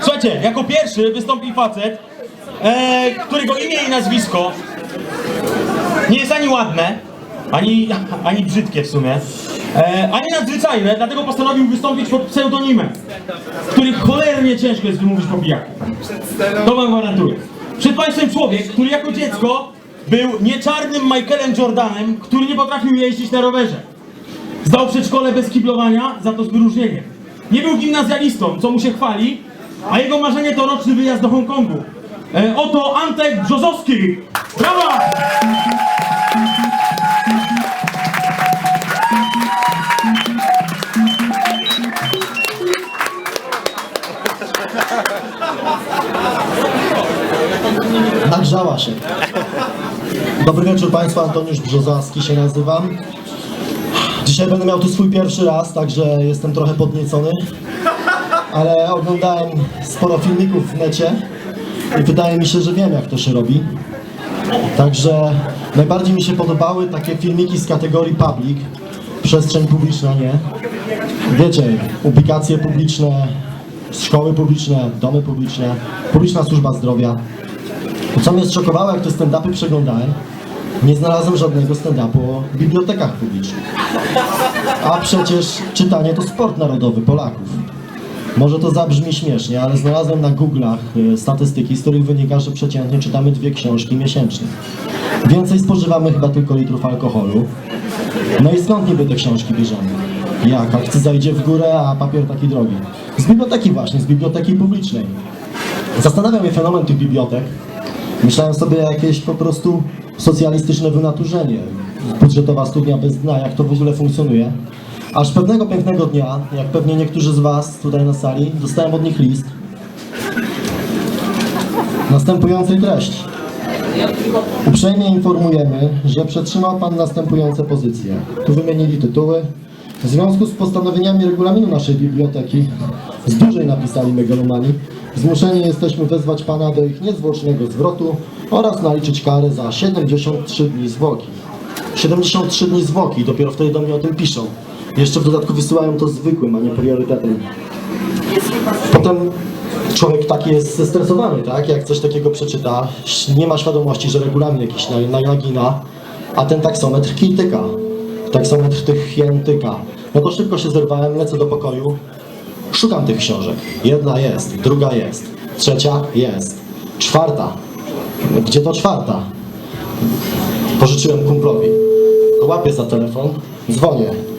Słuchajcie, jako pierwszy wystąpi facet, e, którego imię i nazwisko nie jest ani ładne, ani, ani brzydkie w sumie, e, ani nadzwyczajne, dlatego postanowił wystąpić pod pseudonimem, który cholernie ciężko jest wymówić po pijaku. To wam gwarantuję. Przed państwem człowiek, który jako dziecko był nie czarnym Michaelem Jordanem, który nie potrafił jeździć na rowerze. Zdał przedszkole bez kiblowania, za to z wyróżnieniem. Nie był gimnazjalistą, co mu się chwali, a jego marzenie to roczny wyjazd do Hongkongu. E, oto Antek Brzozowski! Brawa! Nagrzała się. Dobry wieczór Państwu, Antoniusz Brzozowski się nazywam. Dzisiaj będę miał tu swój pierwszy raz, także jestem trochę podniecony. Ale oglądałem sporo filmików w necie i wydaje mi się, że wiem jak to się robi. Także najbardziej mi się podobały takie filmiki z kategorii public, przestrzeń publiczna nie. Wiecie, publikacje publiczne, szkoły publiczne, domy publiczne, publiczna służba zdrowia. Co mnie zszokowało, jak te stand-upy przeglądałem, nie znalazłem żadnego stand-upu o bibliotekach publicznych. A przecież czytanie to sport narodowy Polaków. Może to zabrzmi śmiesznie, ale znalazłem na Google'ach y, statystyki, z których wynika, że przeciętnie czytamy dwie książki miesięcznie. Więcej spożywamy chyba tylko litrów alkoholu. No i skąd niby te książki bierzemy? Jak? Akcyza idzie w górę, a papier taki drogi. Z biblioteki właśnie, z biblioteki publicznej. Zastanawia mnie fenomen tych bibliotek. Myślałem sobie jakieś po prostu socjalistyczne wynaturzenie, budżetowa studnia bez dna, jak to w ogóle funkcjonuje. Aż pewnego pięknego dnia, jak pewnie niektórzy z Was tutaj na sali, dostałem od nich list następującej treści. Uprzejmie informujemy, że przetrzymał Pan następujące pozycje. Tu wymienili tytuły. W związku z postanowieniami regulaminu naszej biblioteki, z dużej napisali megalomani, zmuszeni jesteśmy wezwać Pana do ich niezwłocznego zwrotu oraz naliczyć karę za 73 dni zwłoki. 73 dni zwłoki, dopiero wtedy do mnie o tym piszą. Jeszcze w dodatku wysyłają to zwykłym, a nie priorytetem. Potem człowiek taki jest zestresowany, tak? Jak coś takiego przeczyta, nie ma świadomości, że regulamin jakiś na, na, nagina, a ten taksometr kij tyka. Taksometr tych hien tyka. No to szybko się zerwałem, lecę do pokoju, szukam tych książek. Jedna jest, druga jest, trzecia jest, czwarta. Gdzie to czwarta? Pożyczyłem kumplowi. Łapię za telefon, dzwonię.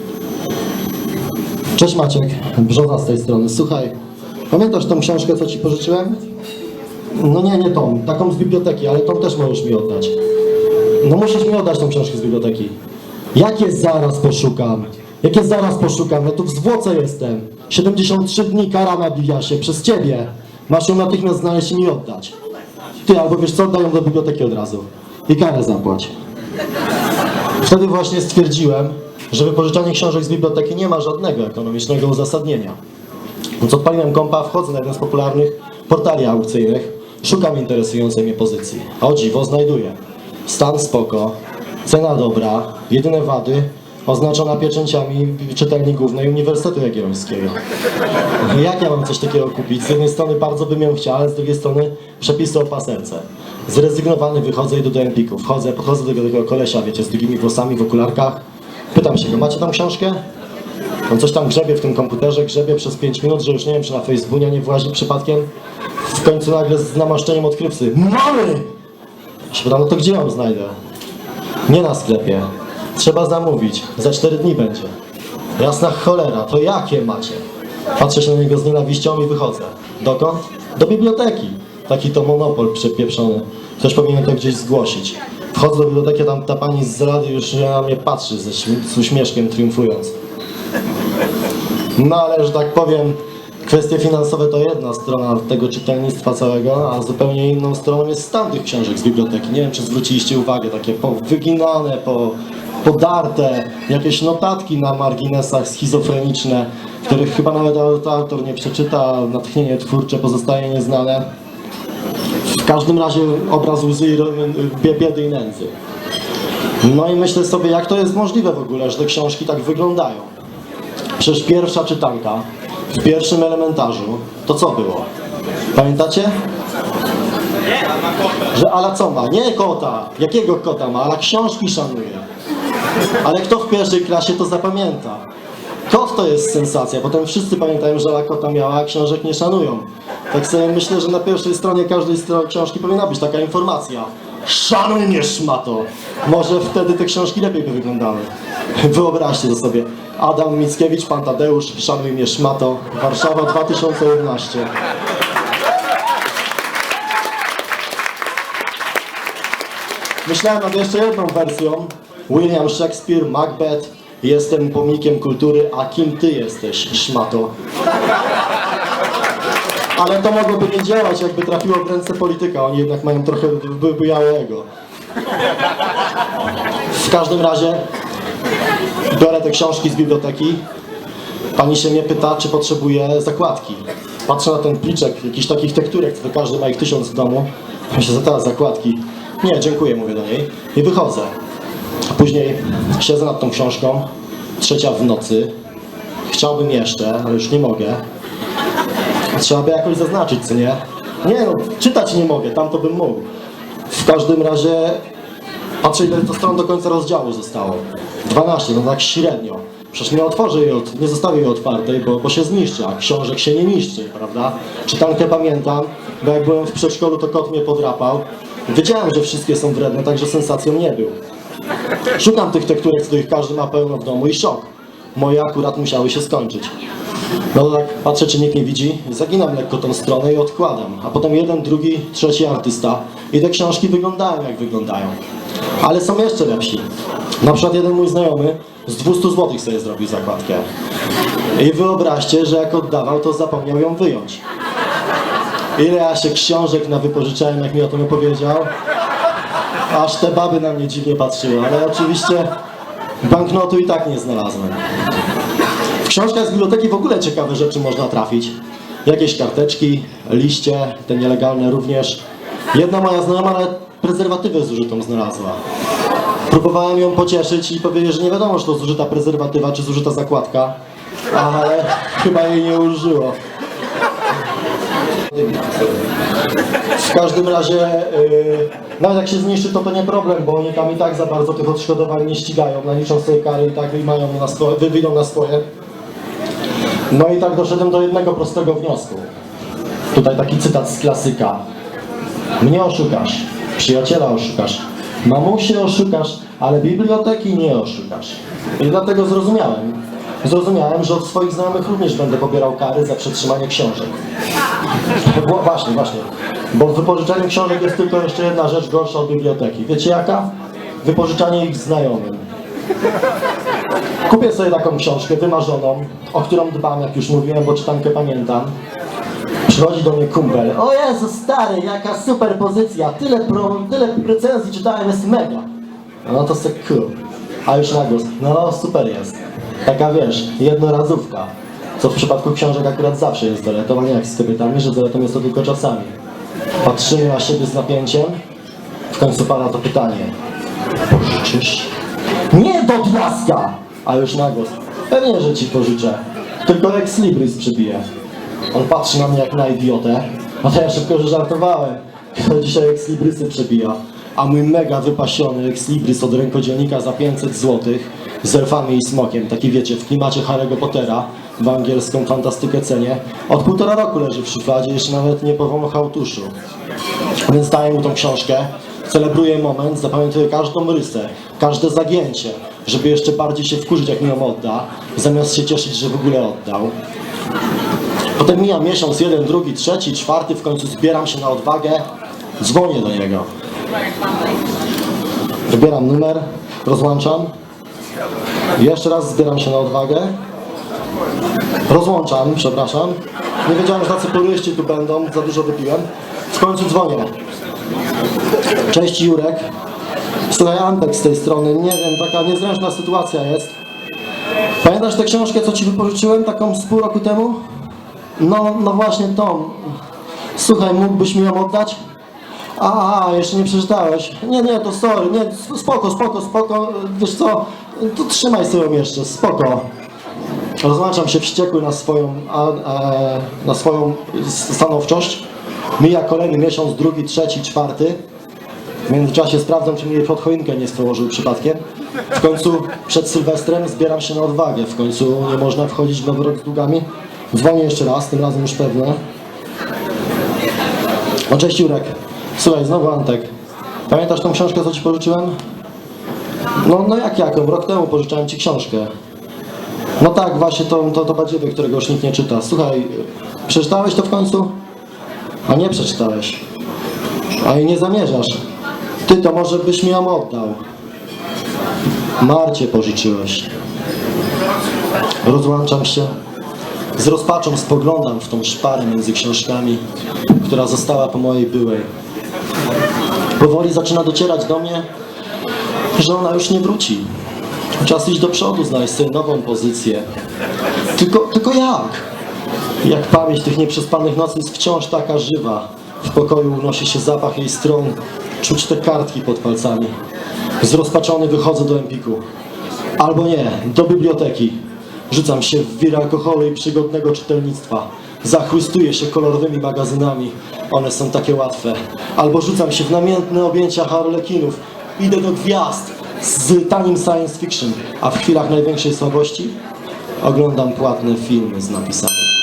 Cześć Maciek, Brzoza z tej strony. Słuchaj, pamiętasz tą książkę, co ci pożyczyłem? No nie, nie tą, taką z biblioteki, ale tą też możesz mi oddać. No musisz mi oddać tą książkę z biblioteki. Jakie zaraz poszukam? Jakie zaraz poszukam? Ja tu w zwłoce jestem. 73 dni kara nabija się przez ciebie. Masz ją natychmiast znaleźć i mi oddać. Ty, albo wiesz co, oddaj ją do biblioteki od razu. I karę zapłać. Wtedy właśnie stwierdziłem, że wypożyczanie książek z biblioteki nie ma żadnego ekonomicznego uzasadnienia. Więc odpaliłem kompa, wchodzę na jeden z popularnych portali aukcyjnych, szukam interesującej mnie pozycji. O dziwo znajduję. Stan spoko, cena dobra, jedyne wady oznaczona pieczęciami czytelni głównej Uniwersytetu Jagiellońskiego. Jak ja mam coś takiego kupić? Z jednej strony bardzo bym ją chciał, ale z drugiej strony przepisy o paserce. Zrezygnowany wychodzę i do Empiku. Wchodzę, podchodzę do tego kolesia, wiecie, z długimi włosami w okularkach. Pytam się go, macie tam książkę? On coś tam grzebie w tym komputerze, grzebie przez 5 minut, że już nie wiem, czy na Facebooku nie włazi przypadkiem. W końcu nagle z namaszczeniem odkrywcy. Mamy! Się pytam, no to gdzie ją znajdę? Nie na sklepie. Trzeba zamówić. Za 4 dni będzie. Jasna cholera, to jakie macie? Patrzę się na niego z nienawiścią i wychodzę. Dokąd? Do biblioteki. Taki to monopol przepieprzony. Ktoś powinien to gdzieś zgłosić. Wchodzę do biblioteki, tam ta pani z rady już na mnie patrzy ze z uśmieszkiem, triumfując. No ale, że tak powiem, kwestie finansowe to jedna strona tego czytelnictwa całego, a zupełnie inną stroną jest stan tych książek z biblioteki. Nie wiem, czy zwróciliście uwagę, takie wyginane, po, podarte, jakieś notatki na marginesach schizofreniczne, których chyba nawet autor nie przeczyta, natchnienie twórcze pozostaje nieznane. Każdym razie obraz łzy biedy i nędzy. No i myślę sobie, jak to jest możliwe w ogóle, że te książki tak wyglądają. Przecież pierwsza czytanka w pierwszym elementarzu to co było? Pamiętacie? Że Ala co ma? Nie kota. Jakiego kota ma? Ala książki szanuje. Ale kto w pierwszej klasie to zapamięta? Kot to jest sensacja. Potem wszyscy pamiętają, że Ala kota miała, a książek nie szanują. Tak sobie myślę, że na pierwszej stronie każdej stro- książki powinna być taka informacja. Szanuj mnie, szmato! Może wtedy te książki lepiej by wyglądały. Wyobraźcie sobie. Adam Mickiewicz, Pan Tadeusz, Szanuj mnie, szmato. Warszawa 2011. Myślałem nad jeszcze jedną wersją. William Shakespeare, Macbeth. Jestem pomnikiem kultury, a kim ty jesteś, szmato? Ale to mogłoby nie działać, jakby trafiło w ręce polityka. Oni jednak mają trochę białego. W każdym razie biorę te książki z biblioteki. Pani się mnie pyta, czy potrzebuję zakładki. Patrzę na ten pliczek, jakichś takich tekturek, to każdy ma ich tysiąc w domu. Myślę, że teraz zakładki. Nie, dziękuję, mówię do niej. I wychodzę. Później siedzę nad tą książką, trzecia w nocy. Chciałbym jeszcze, ale już nie mogę. Trzeba by jakoś zaznaczyć, co nie? Nie no, czytać nie mogę, tam to bym mógł. W każdym razie patrzę ile to stron do końca rozdziału zostało. 12, no tak średnio. Przecież nie otworzę jej, od, nie zostawię jej otwartej, bo, bo się zniszczy, a książek się nie niszczy, prawda? Czytankę pamiętam, bo jak byłem w przedszkolu, to kot mnie podrapał. Wiedziałem, że wszystkie są wredne, także sensacją nie był. Szukam tych tekturek, których każdy ma pełno w domu i szok. Moje akurat musiały się skończyć. No to tak patrzę, czy nikt nie widzi, zaginam lekko tą stronę i odkładam. A potem jeden, drugi, trzeci artysta. I te książki wyglądają jak wyglądają. Ale są jeszcze lepsi. Na przykład jeden mój znajomy z 200 zł sobie zrobił zakładkę. I wyobraźcie, że jak oddawał, to zapomniał ją wyjąć. Ile ja się książek na wypożyczałem, jak mi o tym opowiedział. Aż te baby na mnie dziwnie patrzyły, ale oczywiście banknotu i tak nie znalazłem. W książkach z biblioteki w ogóle ciekawe rzeczy można trafić. Jakieś karteczki, liście, te nielegalne również. Jedna moja znajoma nawet prezerwatywę zużytą znalazła. Próbowałem ją pocieszyć i powiedzieć, że nie wiadomo, czy to zużyta prezerwatywa, czy zużyta zakładka, ale chyba jej nie użyło. W każdym razie, yy, nawet jak się zniszczy, to to nie problem, bo oni tam i tak za bardzo tych odszkodowań nie ścigają, naliczą sobie kary i tak wyjmają na swoje, wywiną na swoje. No i tak doszedłem do jednego prostego wniosku. Tutaj taki cytat z klasyka. Mnie oszukasz, przyjaciela oszukasz, mamusię oszukasz, ale biblioteki nie oszukasz. I dlatego zrozumiałem. Zrozumiałem, że od swoich znajomych również będę pobierał kary za przetrzymanie książek. Bo, właśnie, właśnie. Bo w wypożyczaniu książek jest tylko jeszcze jedna rzecz gorsza od biblioteki. Wiecie jaka? Wypożyczanie ich znajomym. Kupię sobie taką książkę wymarzoną, o którą dbam, jak już mówiłem, bo czytankę pamiętam. Przychodzi do mnie kumpel. O Jezu, stary, jaka super pozycja. Tyle, pro, tyle recenzji czytałem, jest mega. No to se cool. A już na głos. No super jest. Taka wiesz, jednorazówka. Co w przypadku książek akurat zawsze jest zaletą, a nie jak z kobietami, że zaletą jest to tylko czasami. Patrzymy na siebie z napięciem. W końcu pada to pytanie. Pożyczysz? Nie do dlaska! A już na głos. Pewnie, że ci pożyczę. Tylko ex libris przybiję. On patrzy na mnie jak na idiotę. A to ja szybko, że żartowałem. Kto dzisiaj ex librysy przebija? A mój mega wypasiony ex libris od rękodzielnika za 500 zł z elfami i smokiem. Taki wiecie, w klimacie Harry'ego Pottera. W angielską fantastykę cenie. Od półtora roku leży w szufladzie, jeszcze nawet nie powąchał tuszu. Więc daję mu tą książkę, celebruję moment, zapamiętuję każdą rysę, każde zagięcie, żeby jeszcze bardziej się wkurzyć, jak mi ją odda, zamiast się cieszyć, że w ogóle oddał. Potem mija miesiąc, jeden, drugi, trzeci, czwarty, w końcu zbieram się na odwagę, dzwonię do niego. Wybieram numer, rozłączam. Jeszcze raz zbieram się na odwagę. Rozłączam, przepraszam. Nie wiedziałem, że tacy turyści tu będą, za dużo wypiłem. W końcu dzwonię. Cześć Jurek. Słuchaj, Antek z tej strony. Nie wiem, taka niezręczna sytuacja jest. Pamiętasz tę książkę, co ci wypożyczyłem, taką z pół roku temu? No, no właśnie tą. Słuchaj, mógłbyś mi ją oddać? A, jeszcze nie przeczytałeś. Nie, nie, to sorry, nie, spoko, spoko, spoko. Wiesz co, to trzymaj sobie jeszcze, spoko. Rozłączam się wściekły na swoją, a, e, na swoją stanowczość. Mija kolejny miesiąc, drugi, trzeci, czwarty. W międzyczasie sprawdzam, czy jej pod choinkę nie stworzył przypadkiem. W końcu przed Sylwestrem zbieram się na odwagę. W końcu nie można wchodzić w nowy rok z długami. Dzwonię jeszcze raz, tym razem już pewne. No cześć Jurek. Słuchaj, znowu Antek. Pamiętasz tą książkę, co ci pożyczyłem? No, no jak jaką? Rok temu pożyczałem ci książkę. No tak, właśnie to, to, to badziewie, którego już nikt nie czyta. Słuchaj, przeczytałeś to w końcu? A nie przeczytałeś. A i nie zamierzasz. Ty to może byś mi ją oddał. Marcie pożyczyłeś. Rozłączam się. Z rozpaczą spoglądam w tą szparę między książkami, która została po mojej byłej. Powoli zaczyna docierać do mnie, że ona już nie wróci. Czas iść do przodu, znaleźć sobie nową pozycję. Tylko, tylko jak? Jak pamięć tych nieprzespanych nocy jest wciąż taka żywa. W pokoju unosi się zapach jej stron, czuć te kartki pod palcami. Zrozpaczony wychodzę do Empiku. Albo nie, do biblioteki. Rzucam się w wir alkoholu i przygodnego czytelnictwa. Zachłystuję się kolorowymi magazynami. One są takie łatwe. Albo rzucam się w namiętne objęcia harlekinów. Idę do gwiazd z tanim science fiction. A w chwilach największej słabości oglądam płatne filmy z napisami.